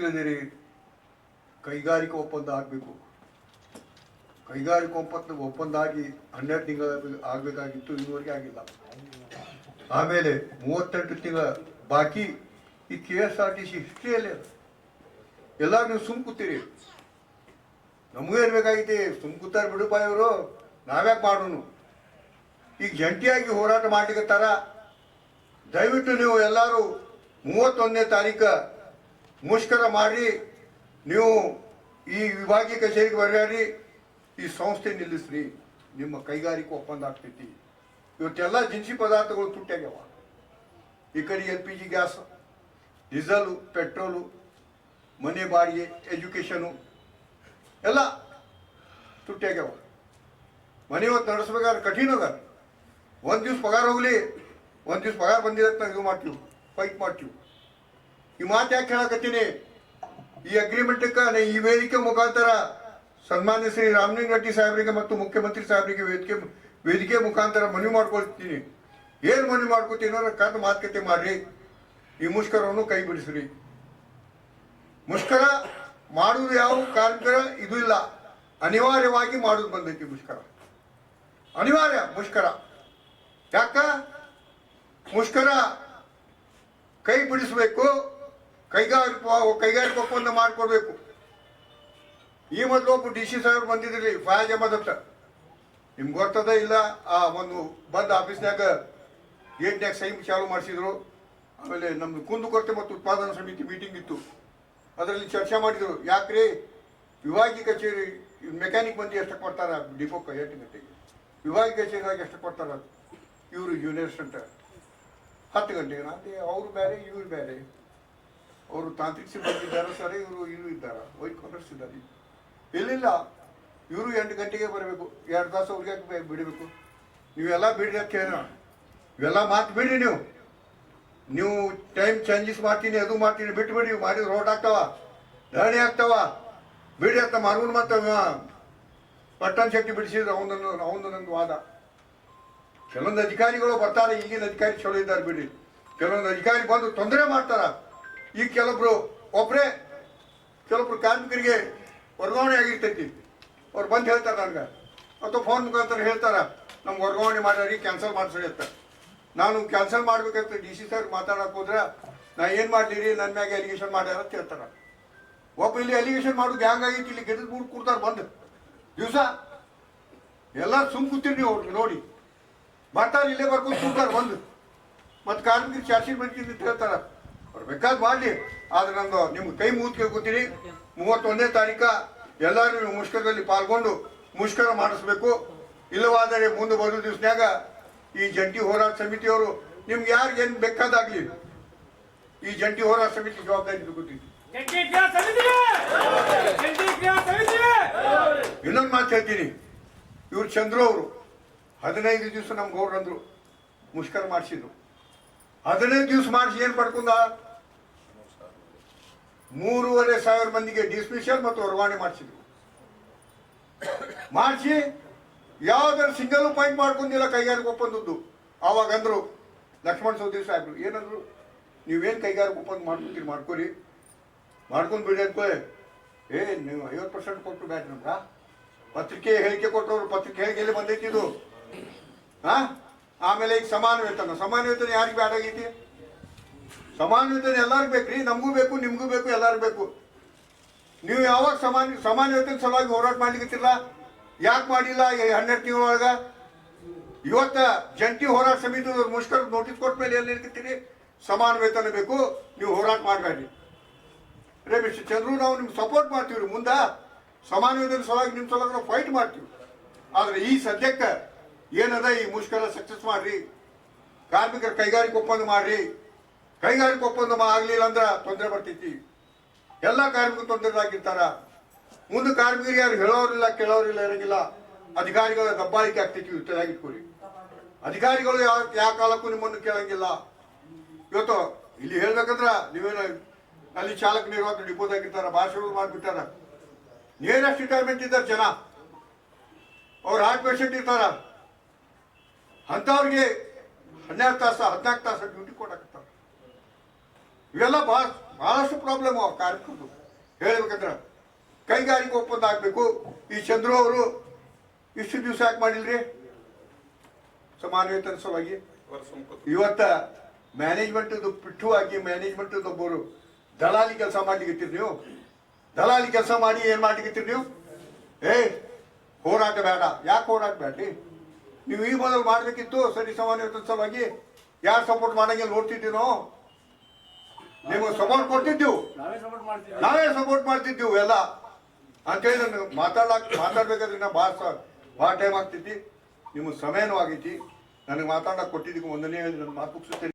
ತಿಳಿದಿರಿ ಕೈಗಾರಿಕಾ ಒಪ್ಪಂದ ಆಗಬೇಕು. ಕೈಗಾರಿಕಾ ಒಪ್ಪಂದ ಒಪ್ಪಂದ ಆಗಿ ಹನ್ನೆರಡು ತಿಂಗಳ ಆಗಬೇಕಾಗಿತ್ತು, ಇದುವರೆಗೆ ಆಗಿಲ್ಲ. ಆಮೇಲೆ ಮೂವತ್ತೆಂಟು ತಿಂಗಳ ಬಾಕಿ ಈ K S R T C ಹಿಸ್ಟ್ರಿಯಲ್ಲೇ. ಎಲ್ಲ ನೀವು ಸುಮ್ಕುತ್ತೀರಿ ನಮಗೂ ಇರಬೇಕಾಗಿದೆ ಸುಮ್ಕುತ್ತಾರೆ ಕೂತಾರ ಬಿಡುಪ ಇವರು ನಾವ್ಯಾಕೆ ಮಾಡೋನು? ಈಗ ಜಂಟಿಯಾಗಿ ಹೋರಾಟ ತರ? ದಯವಿಟ್ಟು ನೀವು ಎಲ್ಲರೂ ಮೂವತ್ತೊಂದನೇ ತಾರೀಕ ಮುಷ್ಕರ ಮಾಡಿ ನೀವು ಈ ವಿಭಾಗೀಯ ಕಚೇರಿಗೆ ಬರಬೇಡಿ ಈ ಸಂಸ್ಥೆ ನಿಲ್ಲಿಸ್ರಿ. ನಿಮ್ಮ ಕೈಗಾರಿಕೆ ಒಪ್ಪಂದ ಆಗ್ತೈತಿ. ಇವತ್ತೆಲ್ಲ ದಿನಸಿ ಪದಾರ್ಥಗಳು ತುಟ್ಟಾಗ್ಯಾವ ಈ ಕಡೆ L P G gas, diesel, petrol, ಮನೆ ಬಾಡಿಗೆ, ಎಜುಕೇಷನು ಎಲ್ಲ ತುಟ್ಟಾಗ್ಯಾವ ಮನೆ ಹೊತ್ತು ನಡೆಸ್ಬೇಕಾದ್ರೆ ಕಠಿಣ ಅದ. ಒಂದು ದಿವ್ಸ ಪಗಾರ ಹೋಗ್ಲಿ, ಒಂದು ದಿವ್ಸ ಪಗಾರ ಬಂದಿರತ್ತೆ ಇದು ಮಾಡ್ತೀವಿ ಫೈಟ್ ಮಾಡ್ತೀವಿ. ಈ ಮಾತು ಯಾಕೆ ಹೇಳಕತ್ತೀನಿ? ಈ ಅಗ್ರಿಮೆಂಟ್ಗೆ ಈ ವೇದಿಕೆ ಮುಖಾಂತರ ಸನ್ಮಾನ್ಯ ಶ್ರೀ ರಾಮಲಿಂಗ ರೆಡ್ಡಿ ಸಾಹೇಬರಿಗೆ ಮತ್ತು ಮುಖ್ಯಮಂತ್ರಿ ಸಾಹೇಬರಿಗೆ ವೇದಿಕೆ ವೇದಿಕೆ ಮುಖಾಂತರ ಮನವಿ ಮಾಡ್ಕೊಳ್ತೀನಿ. ಏನು ಮನವಿ ಮಾಡ್ಕೊತೀನಿ ಅನ್ನೋ ಕರೆದು ಮಾತುಕತೆ ಮಾಡ್ರಿ. ಈ ಮುಷ್ಕರವನ್ನು ಕೈ ಬಿಡಿಸ್ರಿ. ಮುಷ್ಕರ ಮಾಡುವುದು ಯಾವ ಕಾರ್ಮಿಕರ? ಇದು ಇಲ್ಲ. ಅನಿವಾರ್ಯವಾಗಿ ಮಾಡೋದು ಬಂದೈತಿ ಮುಷ್ಕರ. ಅನಿವಾರ್ಯ ಮುಷ್ಕರ. ಯಾಕ? ಮುಷ್ಕರ ಕೈ ಬಿಡಿಸಬೇಕು. ಕೈಗಾರಿಕಾ ಕೈಗಾರಿಕಾ ಒಪ್ಪಂದ ಮಾಡಿಕೊಡ್ಬೇಕು. ಈ ಮೊದಲು ಒಬ್ಬ ಡಿ ಸಿ ಸಾಹೇಬ್ ಬಂದಿದ್ರಿ ಫಯಾಜ್ ಅಹಮದ್ ಅಂತ. ನಿಮ್ಗೆ ಗೊತ್ತದ ಇಲ್ಲ? ಆ ಒಂದು ಬಂದ ಆಫೀಸ್ನಾಗ ಏಟ್ನ್ಯಾಗ ಸೈಮ್ ಚಾಲು ಮಾಡಿಸಿದ್ರು. ಆಮೇಲೆ ನಮ್ದು ಕುಂದುಕೊರತೆ ಮತ್ತು ಉತ್ಪಾದನಾ ಸಮಿತಿ ಮೀಟಿಂಗ್ ಇತ್ತು. ಅದರಲ್ಲಿ ಚರ್ಚೆ ಮಾಡಿದ್ರು. ಯಾಕ್ರಿ? ವಿಭಾಗೀಯ ಕಚೇರಿ, ಮೆಕ್ಯಾನಿಕ್ ಮಂದಿ ಎಷ್ಟಕ್ಕೆ ಕೊಡ್ತಾರ? ಡಿಪೋ ಎಂಟು ಗಂಟೆಗೆ. ವಿಭಾಗೀಯ ಕಚೇರಿದಾಗ ಎಷ್ಟು ಕೊಡ್ತಾರ? ಇವರು ಜೂನಿಯರ್ಸ್ ಅಂತ. ಹತ್ತು ಗಂಟೆಗೆ. ಅಂತ ಅವ್ರು ಬೇರೆ, ಇವ್ರು ಬೇರೆ. ಅವರು ತಾಂತ್ರಿಕ ಸಿಬ್ಬಂದಿ ಇದ್ದಾರೆ ಸರ್, ಇವರು ಇವರು ಇದ್ದಾರೆ? ವೈಟ್ ಕಾಲರ್ಸ್ ಇದ್ದಾರೆ. ಇಲ್ಲಿಲ್ಲ ಇವರು ಎಂಟು ಗಂಟೆಗೆ ಬರಬೇಕು. ಎರಡು ತಾಸು ಅವ್ರಿಗೆ ಯಾಕೆ ಬಿಡಬೇಕು? ನೀವೆಲ್ಲ ಬಿಡ್ರಿ ಅಂತ ಇವೆಲ್ಲ ಮಾತು ಬಿಡಿ ನೀವು. ನೀವು ಟೈಮ್ ಚೇಂಜಸ್ ಮಾಡ್ತೀನಿ, ಅದು ಮಾಡ್ತೀನಿ, ಬಿಟ್ಟು ಬಿಡಿ ಮಾಡಿ ರೋಡ್ ಆಗ್ತಾವ ದಾಣಿ ಆಗ್ತಾವ. ಬಿಡಿ ಅಂತ ಮಾರ್ಗುನ್ ಮತ್ತೆ ಪಟ್ಟಣ ಶೆಟ್ಟಿ ಬಿಡಿಸಿದ್ರೆ ಅವನನ್ನು ಅವನು ನಂದು ವಾದ. ಕೆಲವೊಂದು ಅಧಿಕಾರಿಗಳು ಬರ್ತಾರೆ, ಈಗಿನ ಅಧಿಕಾರಿ ಚಲೋ ಇದ್ದಾರೆ ಬಿಡಿ ಕೆಲವೊಂದು ಅಧಿಕಾರಿ ಬಂದು ತೊಂದರೆ ಮಾಡ್ತಾರ. ಈಗ ಕೆಲವೊಬ್ರು ಒಬ್ಬರೇ ಕೆಲವೊಬ್ರು ಕಾರ್ಮಿಕರಿಗೆ ವರ್ಗಾವಣೆ ಆಗಿರ್ತೈತಿ. ಅವ್ರು ಬಂದು ಹೇಳ್ತಾರೆ ನನಗೆ. ಅಥವಾ ಫೋನ್ ಮುಖಾಂತರ ಹೇಳ್ತಾರ ನಮ್ಗೆ ವರ್ಗಾವಣೆ ಮಾಡ್ಯಾರಿ ಕ್ಯಾನ್ಸಲ್ ಮಾಡಿಸ್ರಿ ಅಂತ. ನಾನು ಕ್ಯಾನ್ಸಲ್ ಮಾಡ್ಬೇಕಂತ ಡಿ ಸಿ ಸರ್ ಮಾತಾಡಕ್ಕೆ ಹೋದ್ರೆ, ನಾ ಏನು ಮಾಡ್ಲಿರಿ? ನನ್ನ ಮ್ಯಾಗೆ ಅಲಿಗೇಷನ್ ಮಾಡ್ಯಾರ ಅಂತ ಹೇಳ್ತಾರೆ. ಒಬ್ಬ ಇಲ್ಲಿ ಅಲಿಗೇಷನ್ ಮಾಡೋದು ಹ್ಯಾಂಗಾಗಿತ್ತು ಇಲ್ಲಿ ಗೆದ್ದು ಮೂರು ಕೂಡ್ತಾರೆ ಬಂದು. ದಿವಸ ಎಲ್ಲ ಸುಮ್ ಕೂತೀರಿ ನೀವು ಅವ್ರಿಗೆ ನೋಡಿ. ಬರ್ತಾರೆ ಇಲ್ಲೇ ಬರ್ಕೊಂಡು ಕೂಡ್ತಾರೆ ಬಂದು. ಮತ್ತು ಕಾರ್ಮಿಕರು ಚಾರ್ಜಿ ಶೀಟ್ ಅಂತ ಹೇಳ್ತಾರ ಅವ್ರು ಬೇಕಾದ್ ಮಾಡಲಿ. ಆದ್ರೆ ನಂದು ನಿಮ್ಗೆ ಕೈ ಮುಗಿದು ಕೇಳ್ಕೊತೀನಿ ಮೂವತ್ತೊಂದನೇ ತಾರೀಕ ಎಲ್ಲರೂ ನೀವು ಮುಷ್ಕರದಲ್ಲಿ ಪಾಲ್ಗೊಂಡು ಮುಷ್ಕರ ಮಾಡಿಸ್ಬೇಕು. ಇಲ್ಲವಾದರೆ ಮುಂದೆ ಬರೋ ದಿವಸನ್ಯಾಗ ಈ ಜಂಟಿ ಹೋರಾಟ ಸಮಿತಿಯವರು ನಿಮ್ಗೆ ಯಾರಿಗೇನು ಬೇಕಾದಾಗ್ಲಿ ಈ ಜಂಟಿ ಹೋರಾಟ ಸಮಿತಿ ಜವಾಬ್ದಾರಿ ಸಮಿತಿಗೆ ಇನ್ನೊಂದು ಮಾತು ಹೇಳ್ತೀನಿ. ಇವ್ರು ಚಂದ್ರು ಅವರು. ಹದಿನೈದು ದಿವಸ ನಮ್ಗೆ ಗೌಡ್ರು ಅಂದ್ರು ಮುಷ್ಕರ ಮಾಡಿಸಿದ್ರು. ಹದಿನೈದು ದಿವಸ ಮಾಡಿಸಿ ಏನು ಪಡ್ಕೊಂಡ ಮೂರುವರೆ ಸಾವಿರ ಮಂದಿಗೆ ಡಿಸ್ಮಿಷನ್ ಮತ್ತು ವರ್ಗಾವಣೆ ಮಾಡಿಸಿದ್ರು ಮಾಡಿಸಿ ಯಾವ್ದಾರು ಸಿಂಗಲ್ ಪಾಯಿಂಟ್ ಮಾಡ್ಕೊಂಡಿಲ್ಲ ಕೈಗಾರಿಕೆ ಒಪ್ಪಂದದ್ದು. ಆವಾಗ ಅಂದ್ರು ಲಕ್ಷ್ಮಣ್ ಸೌದಿ ಸಾಹೇಬ್ರು, ಏನಂದ್ರು ನೀವೇನು ಕೈಗಾರಿಕೆ ಒಪ್ಪಂದ ಮಾಡ್ಕೊತೀರಿ ಮಾಡ್ಕೊರಿ. ಮಾಡ್ಕೊಂಡು ಬಿಡಿ ಅಂತ ಏ, ನೀವು ಐವತ್ತು ಪರ್ಸೆಂಟ್ ಕೊಟ್ಟು ನಮ್ಗ. ಪತ್ರಿಕೆ ಹೇಳಿಕೆ ಕೊಟ್ಟವ್ರು, ಪತ್ರಿಕೆ ಹೇಳಿಕೆಯಲ್ಲಿ ಬಂದೈತಿ ಇದು. ಹಾ ಆಮೇಲೆ ಈಗ ಸಮಾನ ವೇತನ ಸಮಾನ ವೇತನ ಯಾರಿಗೆ ಬ್ಯಾಡ ಆಗೈತಿ ಸಮಾನ ವೇತನ ಎಲ್ಲರಿಗೂ ಬೇಕ್ರಿ. ನಮಗೂ ಬೇಕು, ನಿಮಗೂ ಬೇಕು, ಎಲ್ಲರಿಗೂ ಬೇಕು. ನೀವು ಯಾವಾಗ ಸಮಾನ ಸಮಾನ ವೇತನ ಸಲುವಾಗಿ ಹೋರಾಟ ಮಾಡ್ಲಿಕ್ಕಿಲ್ಲ ಯಾಕೆ ಮಾಡಿಲ್ಲ ಹನ್ನೆರಡು ತಿಂಗಳೊಳಗ ಇವತ್ತ ಜಂಟಿ ಹೋರಾಟ ಸಮಿತಿ ಮುಷ್ಕರ ನೋಟಿಸ್ ಕೊಟ್ಟ ಮೇಲೆ ಎಲ್ಲಿ ಸಮಾನ ವೇತನ ಬೇಕು, ನೀವು ಹೋರಾಟ ಮಾಡಬೇಡಿ ರೇ ಮಿಸ್ಟರ್ ಚಂದ್ರು, ನಾವು ನಿಮ್ಗೆ ಸಪೋರ್ಟ್ ಮಾಡ್ತೀವಿ ಮುಂದೆ. ಸಮಾನ ವೇತನ ಸಲುವಾಗಿ ನಿಮ್ಮ ಸಲುವಾಗಿ ನಾವು ಫೈಟ್ ಮಾಡ್ತೀವಿ. ಆದರೆ ಈ ಸದ್ಯಕ್ಕೆ ಏನದ ಈ ಮುಷ್ಕರ ಸಕ್ಸಸ್ ಮಾಡ್ರಿ? ಕಾರ್ಮಿಕರ ಕೈಗಾರಿಕೆ ಒಪ್ಪಂದ ಮಾಡ್ರಿ. ಕೈಗಾರಿಕೆ ಒಪ್ಪಂದ ಆಗ್ಲಿಲ್ಲ ಅಂದ್ರೆ ತೊಂದರೆ ಬರ್ತೈತಿ. ಎಲ್ಲ ಕಾರ್ಮಿಕರು ತೊಂದರೆದಾಗಿರ್ತಾರ ಮುಂದೆ ಕಾರ್ಮಿಕರಿಗೆ ಯಾರು ಹೇಳೋರಿಲ್ಲ ಕೇಳೋರಿಲ್ಲ ಇರಂಗಿಲ್ಲ. ಅಧಿಕಾರಿಗಳ ದಬ್ಬಾಳಿಕೆ ಆಗ್ತೈತಿ ಇಟ್ಕೊಳ್ಳಿ ಅಧಿಕಾರಿಗಳು ಯಾವ ಯಾವ ಕಾಲಕ್ಕೂ ನಿಮ್ಮನ್ನು ಕೇಳಂಗಿಲ್ಲ. ಇವತ್ತು ಇಲ್ಲಿ ಹೇಳ್ಬೇಕಂದ್ರ ನೀವೇನ ಅಲ್ಲಿ ಚಾಲಕ ನಿರ್ವಾಹಕ ಡಿಪೋದಾಗಿರ್ತಾರ ಭಾಷಣ ಮಾಡ್ಬಿಟ್ಟಾರ. ನಿಯರೆಸ್ಟ್ ರಿಟೈರ್ಮೆಂಟ್ ಇದ್ದಾರೆ ಜನ. ಅವ್ರು ಹಾರ್ಟ್ ಪೇಷಂಟ್ ಇರ್ತಾರ. ಅಂಥವ್ರಿಗೆ ಹನ್ನೆರಡು ತಾಸು, ಹದಿನಾಲ್ಕು ತಾಸು ಡ್ಯೂಟಿ ಕೊಡಾಕತ್ತಾರ. ಇವೆಲ್ಲ ಭಾಳ ಬಹಳಷ್ಟು ಪ್ರಾಬ್ಲಮ್ ಆ ಕಾರ್ಮಿಕರು ಹೇಳ್ಬೇಕಂದ್ರೆ ಕೈಗಾರಿಕೆ ಒಪ್ಪಂದ ಆಗಬೇಕು. ಈ ಚಂದ್ರು ಅವರು ಇಷ್ಟು ದಿವಸ ಯಾಕೆ ಮಾಡಿಲ್ರಿ? ಸಮಾನ ವೇತನ ಸಲುವಾಗಿ. ಇವತ್ತ ಮ್ಯಾನೇಜ್ಮೆಂಟ್ ಪಿಟ್ಟು ಆಗಿ ಮ್ಯಾನೇಜ್ಮೆಂಟ್ ಒಬ್ಬರು ದಲಾಲಿ ಕೆಲಸ ಮಾಡ್ಲಿಕ್ಕೆ ನೀವು? ದಲಾಲಿ ಕೆಲಸ ಮಾಡಿ ಏನು ಮಾಡ್ಲಿಕ್ಕೆ ನೀವು? ಏ ಹೋರಾಟ ಬೇಡ. ಯಾಕೆ ಹೋರಾಟ ಬೇಡ್ರಿ? ನೀವು ಈ ಮೊದಲು ಮಾಡಬೇಕಿತ್ತು ಸರಿ ಸಮಾನ ಸಲುವಾಗಿ ಯಾರು ಸಪೋರ್ಟ್ ಮಾಡಂಗಿಲ್ಲ ನೋಡ್ತಿದ್ದೀವಿ ನಾವು ನಿಮಗೆ ಸಪೋರ್ಟ್ ಕೊಡ್ತಿದ್ದೀವಿ. ನಾವೇ ಸಪೋರ್ಟ್ ಮಾಡ್ತಿದ್ದೆವು. ಎಲ್ಲಾ. ಅಂತೇಳಿ ನಾನು ಮಾತಾಡಕ್ ಮಾತಾಡ್ಬೇಕಾದ್ರೆ ನಾ ಭಾಳ ಭಾಳ ಟೈಮ್ ಆಗ್ತೈತಿ. ನಿಮ್ಮ ಸಮಯನೂ ಆಗೈತಿ. ನನಗೆ ಮಾತಾಡಕ್ಕೆ ಕೊಟ್ಟಿದ್ದಕ್ಕೆ ಒಂದನೇ ನನ್ನ ಮಾತು ಮುಗಿಸುತ್ತೇನೆ.